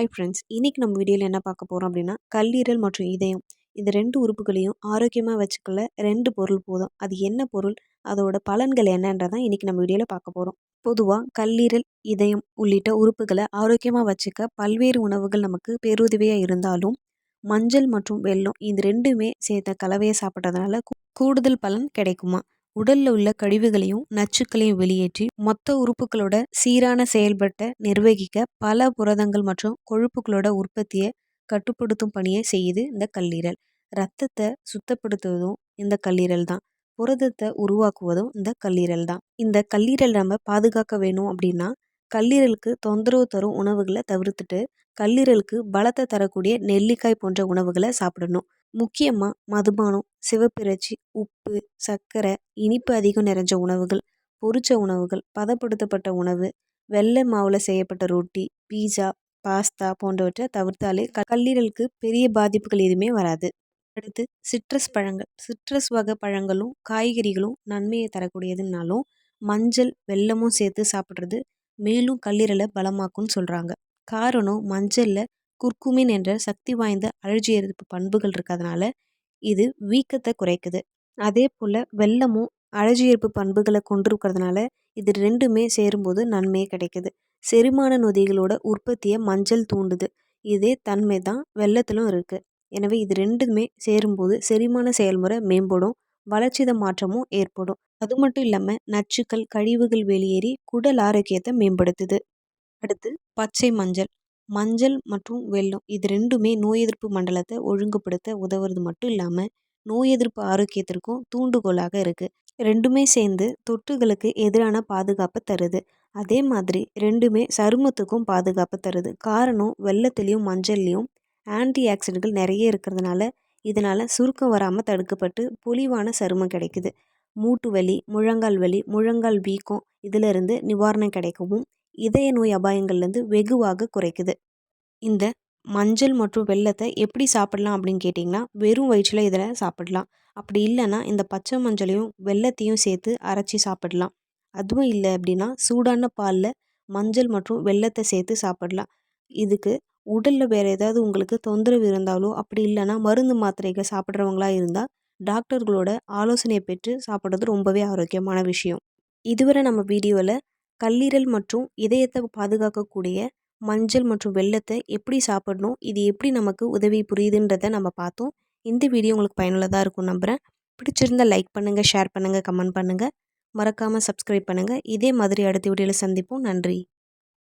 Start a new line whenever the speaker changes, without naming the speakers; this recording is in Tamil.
ஹை ஃப்ரெண்ட்ஸ் இன்றைக்கி நம்ம வீடியோவில் என்ன பார்க்க போகிறோம் அப்படின்னா கல்லீரல் மற்றும் இதயம். இந்த ரெண்டு உறுப்புகளையும் ஆரோக்கியமாக வச்சுக்கல ரெண்டு பொருள் போதும். அது என்ன பொருள்? அதோட பலன்கள் என்னன்றதான் இன்றைக்கி நம்ம வீடியோவில் பார்க்க போகிறோம் பொதுவாக கல்லீரல் இதயம் உள்ளிட்ட உறுப்புகளை ஆரோக்கியமாக வச்சுக்க பல்வேறு உணவுகள் நமக்கு பேருதவியாக இருந்தாலும் மஞ்சள் மற்றும் வெல்லம் இந்த ரெண்டுமே சேர்த்த கலவையை சாப்பிட்றதுனால கூடுதல் பலன் கிடைக்குமா? உடல்ல உள்ள கழிவுகளையும் நச்சுக்களையும் வெளியேற்றி மொத்த உறுப்புகளோட சீரான செயல்பட்ட நிர்வகிக்க பல புரதங்கள் மற்றும் கொழுப்புகளோட உற்பத்தியை கட்டுப்படுத்தும் பணியை செய்யுது இந்த கல்லீரல். ரத்தத்தை சுத்தப்படுத்துவதும் இந்த கல்லீரல் தான். புரதத்தை உருவாக்குவதும் இந்த கல்லீரல் தான். இந்த கல்லீரல் நம்ம பாதுகாக்க வேணும் அப்படின்னா கல்லீரலுக்கு தொந்தரவு தரும் உணவுகளை தவிர்த்துட்டு கல்லீரலுக்கு பலத்தை தரக்கூடிய நெல்லிக்காய் போன்ற உணவுகளை சாப்பிடணும். முக்கியமாக மதுபானம் சிவப்பிறைச்சி உப்பு சர்க்கரை இனிப்பு அதிகம் நிறைஞ்ச உணவுகள் பொறிச்ச உணவுகள் பதப்படுத்தப்பட்ட உணவு வெள்ளை மாவில் செய்யப்பட்ட ரொட்டி பீஸா பாஸ்தா போன்றவற்றை தவிர்த்தாலே கல்லீரலுக்கு பெரிய பாதிப்புகள் எதுவுமே வராது. அடுத்து சிட்ரஸ் பழங்கள். சிட்ரஸ் வகை பழங்களும் காய்கறிகளும் நன்மையை தரக்கூடியதுனாலும் மஞ்சள் வெல்லமும் சேர்த்து சாப்பிட்றது மேலும் கல்லீரலை பலமாக்கும்னு சொல்கிறாங்க காரணம் மஞ்சளில் குர்குமின் என்ற சக்தி வாய்ந்த அழற்சி எதிர்ப்பு பண்புகள் இருக்கிறதுனால இது வீக்கத்தை குறைக்குது. அதே போல் வெல்லமும் அழற்சி எதிர்ப்பு பண்புகளை கொண்டிருக்கிறதுனால இது ரெண்டுமே சேரும்போது நன்மையே கிடைக்குது. செரிமான நொதிகளோட உற்பத்தியை மஞ்சள் தூண்டுது. இதே தன்மை தான் வெள்ளத்திலும் இருக்குது எனவே இது ரெண்டுமே சேரும்போது செரிமான செயல்முறை மேம்படும் வளர்ச்சித மாற்றமும் ஏற்படும். அது மட்டும் இல்லாமல் நச்சுக்கள் கழிவுகள் வெளியேறி குடல் ஆரோக்கியத்தை மேம்படுத்துது. அடுத்து பச்சை மஞ்சள். மஞ்சள் மற்றும் வெல்லம் இது ரெண்டுமே நோய் எதிர்ப்பு மண்டலத்தை ஒழுங்குபடுத்த உதவுறது மட்டும் இல்லாமல் நோய் எதிர்ப்பு ஆரோக்கியத்திற்கும் தூண்டுகோலாக இருக்குது ரெண்டுமே சேர்ந்து தொற்றுகளுக்கு எதிரான பாதுகாப்பை தருது. அதே மாதிரி ரெண்டுமே சருமத்துக்கும் பாதுகாப்பு தருது. காரணம் வெள்ளத்துலேயும் மஞ்சள்லேயும் ஆன்டி ஆக்சிடென்ட்கள் நிறைய இருக்கிறதுனால இதனால் சுருக்கம் வராமல் தடுக்கப்பட்டு பொலிவான சருமம் கிடைக்குது. மூட்டு வலி முழங்கால் வலி முழங்கால் வீக்கம் இதிலிருந்து நிவாரணம் கிடைக்கவும் இதய நோய் அபாயங்கள்லேருந்து வெகுவாக குறைக்குது. இந்த மஞ்சள் மற்றும் வெல்லத்தை எப்படி சாப்பிடலாம் அப்படின்னு கேட்டிங்கன்னா வெறும் வயிற்றில் இதில் சாப்பிடலாம். அப்படி இல்லைன்னா இந்த பச்சை மஞ்சளையும் வெல்லத்தையும் சேர்த்து அரைச்சி சாப்பிடலாம். அதுவும் இல்லை அப்படின்னா சூடான பாலில் மஞ்சள் மற்றும் வெல்லத்தை சேர்த்து சாப்பிடலாம். இதுக்கு உடலில் வேறு ஏதாவது உங்களுக்கு தொந்தரவு இருந்தாலோ அப்படி இல்லைன்னா மருந்து மாத்திரைகள் சாப்பிட்றவங்களா இருந்தால் டாக்டர்களோட ஆலோசனையை பெற்று சாப்பிட்றது ரொம்பவே ஆரோக்கியமான விஷயம். இதுவரை நம்ம வீடியோவில் கல்லீரல் மற்றும் இதயத்தை பாதுகாக்கக்கூடிய மஞ்சள் மற்றும் வெல்லத்தை எப்படி சாப்பிடணும் இது எப்படி நமக்கு உதவி புரியுதுன்றதை நம்ம பார்த்தோம். இந்த வீடியோ உங்களுக்கு பயனுள்ளதாக இருக்கும் நம்புகிறேன் பிடிச்சிருந்தால் லைக் பண்ணுங்கள் ஷேர் பண்ணுங்கள் கமெண்ட் பண்ணுங்கள் மறக்காமல் சப்ஸ்கிரைப் பண்ணுங்கள் இதே மாதிரி அடுத்த வீடியோவில் சந்திப்போம். நன்றி.